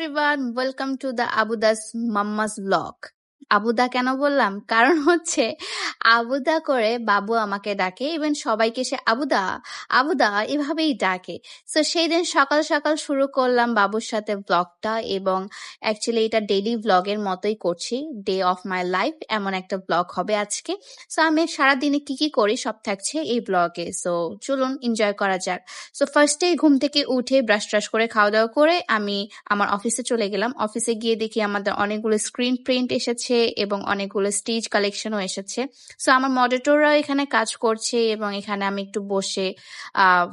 everyone, welcome to the Abudas Mamas vlog. আবুদা কেন বললাম? কারণ হচ্ছে আবুদা করে বাবু আমাকে ডাকে ইভেন সবাইকে সে আবুদা আবুদা এভাবেই ডাকে। সো সেই দিন সকাল সকাল শুরু করলাম বাবুর সাথে ব্লগটা এবং অ্যাকচুয়ালি এটা ডেইলি ব্লগের মতোই করছি ডে অফ মাই লাইফ এমন একটা ব্লগ হবে আজকে। সো আমি সারাদিনে কি কি করি সব থাকছে এই ব্লগে সো চলুন এনজয় করা যাক। সো ফার্স্টে ঘুম থেকে উঠে ব্রাশ ট্রাশ করে খাওয়া দাওয়া করে আমি আমার অফিসে চলে গেলাম। অফিসে গিয়ে দেখি আমাদের অনেকগুলো স্ক্রিন প্রিন্ট এসেছে এবং অনেকগুলো স্টিচ কালেকশনও এসেছে। সো আমার মডেটররাও এখানে কাজ করছে এবং এখানে আমি একটু বসে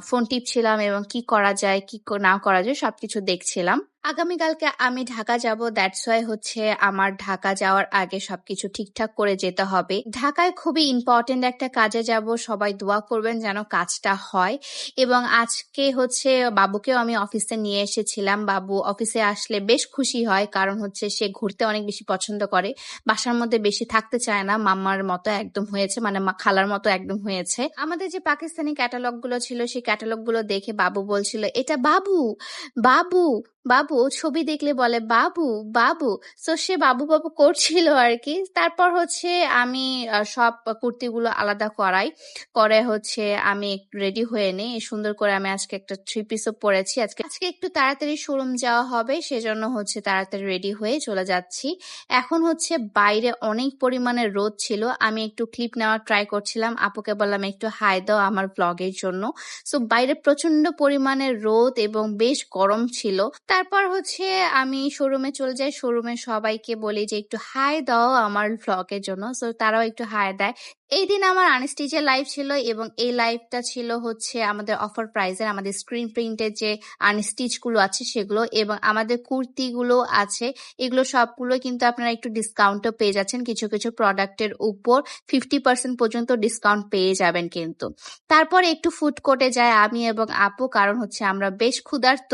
ফোন টিপছিলাম এবং কি করা যায়, কি না করা যায় সবকিছু দেখছিলাম। আগামীকালকে আমি ঢাকা যাব। দ্যাটস ওয়াই হচ্ছে আমার ঢাকা যাওয়ার আগে সবকিছু ঠিকঠাক করে যেতে হবে। ঢাকায় খুবই ইম্পর্টেন্ট একটা কাজে যাব। সবাই দোয়া করবেন যেন কাজটা হয়। এবং আজকে হচ্ছে বাবুকেও আমি অফিসে নিয়ে এসেছিলাম। বাবু অফিসে আসলে বেশ খুশি হয়। কারণ হচ্ছে সে ঘুরতে অনেক বেশি পছন্দ করে। বাসার মধ্যে বেশি থাকতে চায় না। মাম্মার মতো একদম হয়েছে। মানে খালার মতো একদম হয়েছে। আমাদের যে পাকিস্তানি ক্যাটালগগুলো ছিল, সেই ক্যাটালগগুলো দেখে বাবু বলছিল, এটা বাবু বাবু বাবু ছবি দেখলে বলে, বাবু বাবু। তো সে বাবু বাবু করছিল আর কি। তারপর হচ্ছে আমি সব কুর্তিগুলো আলাদা করাই। করে হচ্ছে আমি রেডি হয়ে নিই। সুন্দর করে আমি আজকে একটা থ্রি পিসও পরেছি। আজকে আজকে একটু তাড়াতাড়ি শোরুম যাওয়া হবে, সেজন্য হচ্ছে তাড়াতাড়ি রেডি হয়ে চলে যাচ্ছি। এখন হচ্ছে বাইরে অনেক পরিমাণে রোদ ছিল। আমি একটু ক্লিপ নেওয়ার ট্রাই করছিলাম। আপুকে বললাম, একটু হাই দাও আমার ব্লগের জন্য। সো বাইরে প্রচণ্ড পরিমাণে রোদ এবং বেশ গরম ছিল। তারপর হচ্ছে আমি শোরুমে চলে যাই শোরুমে সবাইকে বলি যে, একটু হাই দাও আমার ভ্লগের জন্য। সো তারাও একটু হাই দেয়। এই দিন আমার আনস্টিচের লাইভ ছিল এবং এই লাইভটা ছিল হচ্ছে আমাদের অফার প্রাইজের আমাদের স্ক্রিন প্রিন্টের যে আনস্টিচগুলো আছে সেগুলো এবং আমাদের কুর্তিগুলো আছে। এগুলো সবগুলো কিন্তু আপনারা একটু ডিসকাউন্টও পেয়ে যাচ্ছেন। কিছু কিছু প্রোডাক্টের উপর ফিফটি পার্সেন্ট পর্যন্ত ডিসকাউন্ট পেয়ে যাবেন কিন্তু। তারপর একটু ফুড কোর্টে যায় আমি এবং আপু, কারণ হচ্ছে আমরা বেশ ক্ষুধার্ত।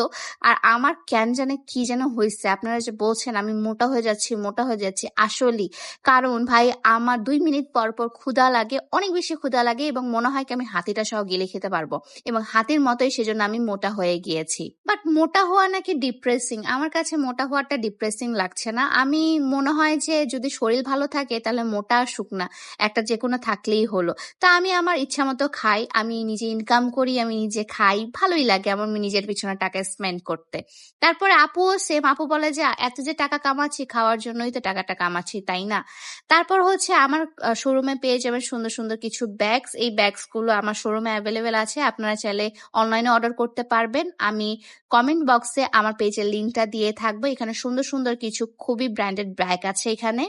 আর আমার কেন জানে কি যেন হয়েছে আপনারা যে বলছেন আমি মোটা হয়ে যাচ্ছি, মোটা হয়ে যাচ্ছি আসলেই। কারণ ভাই, আমার দুই মিনিট পর পর ক্ষুধা লাগে, অনেক বেশি ক্ষুধা লাগে এবং মনে হয় কি আমি হাতিটা সহ গিলে খেতে পারব। এবং হাতির মতোই সেজন্য আমি মোটা হয়ে গিয়েছি। বাট মোটা হওয়া নাকি ডিপ্রেসিং আমার কাছে মোটা হওয়াটা ডিপ্রেসিং লাগছে না। আমি মনে হয় যে যদি শরীর ভালো থাকে তাহলে মোটা আর শুকনা একটা যে কোনো থাকলেই হলো। তা আমি আমার ইচ্ছা মতো খাই, আমি নিজে ইনকাম করি, আমি নিজে খাই, ভালোই লাগে আমার নিজের পিছনে টাকা স্পেন্ড করতে। তারপরে আপুও সেম আপু বলে যে, এত যে টাকা কামাচ্ছি, খাওয়ার জন্যই তো টাকাটা কামাচ্ছি, তাই না? তারপর হচ্ছে আমার শোরুমে পেয়ে যাবেন সুন্দর সুন্দর কিছু ব্যাগস এই ব্যাগসগুলো আমার শোরুমে অ্যাভেলেবেল আছে। আপনারা চাইলে অনলাইনে অর্ডার করতে পারবেন। আমি কমেন্ট বক্সে আমার পেজের লিঙ্কটা দিয়ে থাকব। এখানে সুন্দর সুন্দর কিছু খুবই ব্র্যান্ডেড ব্যাগ আছে এখানে।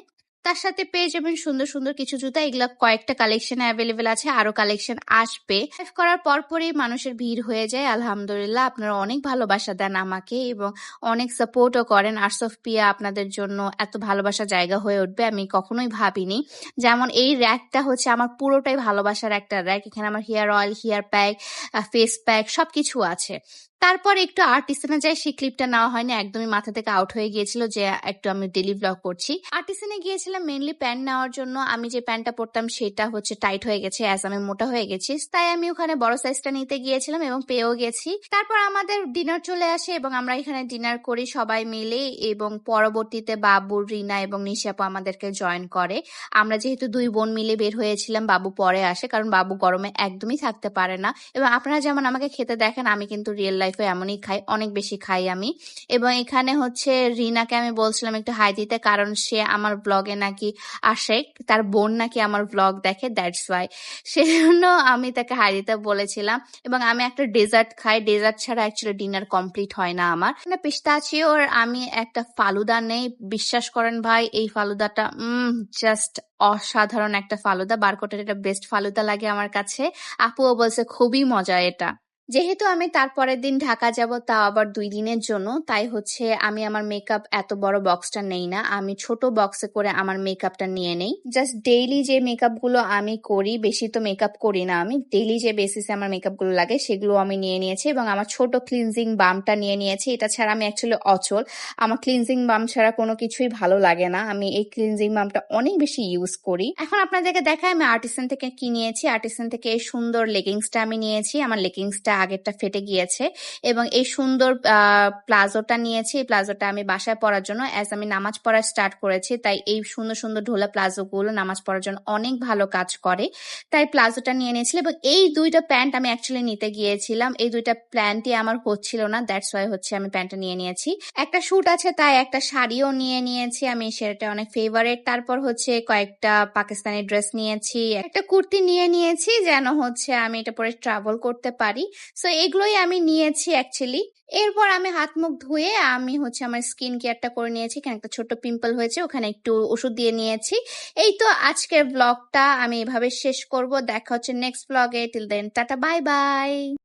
তার সাথে পেয়ে যাবেন সুন্দর সুন্দর কিছু জুতা। এগুলো কয়েকটা কালেকশন অ্যাভেলেবেল আছে, আরও কালেকশন আসবে। লাইভ করার পরপরই মানুষের ভিড় হয়ে যায়, আলহামদুলিল্লাহ। আপনারা অনেক ভালোবাসা দেন আমাকে এবং অনেক সাপোর্টও করেন। আরসফ পিয়া আপনাদের জন্য এত ভালোবাসা জায়গা হয়ে উঠবে, আমি কখনোই ভাবিনি। যেমন এই র্যাকটা হচ্ছে আমার পুরোটাই ভালোবাসার একটা র্যাক এখানে আমার hair oil hair pack face pack সবকিছু আছে। তারপর একটু আর্টিসেনে যাই, সেই ক্লিপটা নেওয়া হয়নি, একদমই মাথা থেকে আউট হয়ে গিয়েছিল যে একটু আমি ডেলি ব্লগ করছি। আর্টিসেনে গিয়েছিলাম মেনলি প্যান্ট নেওয়ার জন্য, আমি যে প্যান্টটা পরতাম সেটা হচ্ছে টাইট হয়ে গেছে অ্যাজ আমি মোটা হয়ে গেছি, তাই আমি ওখানে বড় সাইজটা নিতে গিয়েছিলাম এবং পেয়েও গেছি। তারপর আমাদের ডিনার চলে আসে এবং আমরা এখানে ডিনার করি সবাই মিলে এবং পরবর্তীতে বাবু, রিনা এবং নিশাপু আমাদেরকে জয়েন করে। আমরা যেহেতু দুই বোন মিলে বের হয়েছিলাম, বাবু পরে আসে, কারণ বাবু গরমে একদমই থাকতে পারে না। এবং আপনারা যেমন আমাকে খেতে দেখেন, আমি কিন্তু রিয়েল লাইফে এমনই খাই, অনেক বেশি খাই আমি। এবং এখানে হচ্ছে রিনাকে আমি বলছিলাম একটু হাই দিতে, কারণ সে আমার ব্লগে নাকি আসে, তার বোন নাকি আমার ব্লগ দেখে দ্যাটস ওয়াই সেজন্য আমি তাকে হাই দিতে বলেছিলাম। এবং আমি একটা ডেজার্ট খাই ডেজার্ট ছাড়া অ্যাকচুয়ালি ডিনার কমপ্লিট হয় না আমার। মানে ওর আমি একটা ফালুদা নেই, বিশ্বাস করেন ভাই, এই ফালুদাটা, উম জাস্ট অসাধারণ একটা ফালুদা। বারকোটের এটা বেস্ট ফালুদা লাগে আমার কাছে। আপুও বলছে, খুবই মজা এটা। যেহেতু আমি তারপরের দিন ঢাকা যাব তাও আবার দুই দিনের জন্য, তাই হচ্ছে আমি আমার মেকআপ এত বড় বক্সটা নেই না। আমি ছোট বক্সে করে আমার মেকআপটা নিয়ে নেই। জাস্ট ডেইলি যে মেকআপগুলো আমি করি, বেশি তো মেকআপ করি না আমি ডেইলি যে বেসিসে আমার মেকআপগুলো লাগে সেগুলো আমি নিয়ে নিয়েছি এবং আমার ছোট ক্লিনজিং বামটা নিয়ে নিয়েছি। এটা ছাড়া আমি অ্যাকচুয়ালি অচল। আমার ক্লিনজিং বাম ছাড়া কোনো কিছুই ভালো লাগে না। আমি এই ক্লিনজিং বামটা অনেক বেশি ইউজ করি। এখন আপনাদেরকে দেখাই আমি আর্টিসান থেকে কি নিয়েছি। আর্টিসান থেকে এই সুন্দর লেগিংসটা আমি নিয়েছি। আমার লেগিংসটা আগেরটা ফেটে গিয়েছে এবং এই সুন্দর প্লাজোটা নিয়েছি। এই প্লাজোটা আমি বাসায় পরার জন্য অ্যাজ আমি নামাজ পড়া স্টার্ট করেছি। তাই এই সুন্দর, সুন্দর ঢোলা প্লাজোগুলো নামাজ পড়ার জন্য অনেক ভালো কাজ করে। তাই প্লাজোটা নিয়ে নিয়েছিলাম এবং এই দুইটা প্যান্ট আমি অ্যাকচুয়ালি নিতে গিয়েছিলাম। এই ২ টা প্যান্টই আমার হচ্ছিল না। দ্যাটস ওয়াই হচ্ছে আমি প্যান্টটা নিয়ে নিয়েছি। একটা স্যুট আছে তাই একটা শাড়িও নিয়ে নিয়েছি। আমি শাড়িটা অনেক ফেভারেট তারপর হচ্ছে কয়েকটা পাকিস্তানি ড্রেস নিয়েছি। একটা কুর্তি নিয়ে নিয়েছি যেন হচ্ছে আমি এটা পরে ট্রাভেল করতে পারি। সো এগুলোই আমি নিয়েছি অ্যাকচুয়ালি। এরপর আমি হাত মুখ ধুয়ে আমি হচ্ছে আমার স্কিন কেয়ারটা করে নিয়েছি। কেন একটা ছোট পিম্পল হয়েছে। ওখানে একটু ওষুধ দিয়ে নিয়েছি। এই তো আজকের ব্লগটা আমি এভাবে শেষ করব। দেখা হচ্ছে নেক্সট ব্লগে। Till then tata bye bye.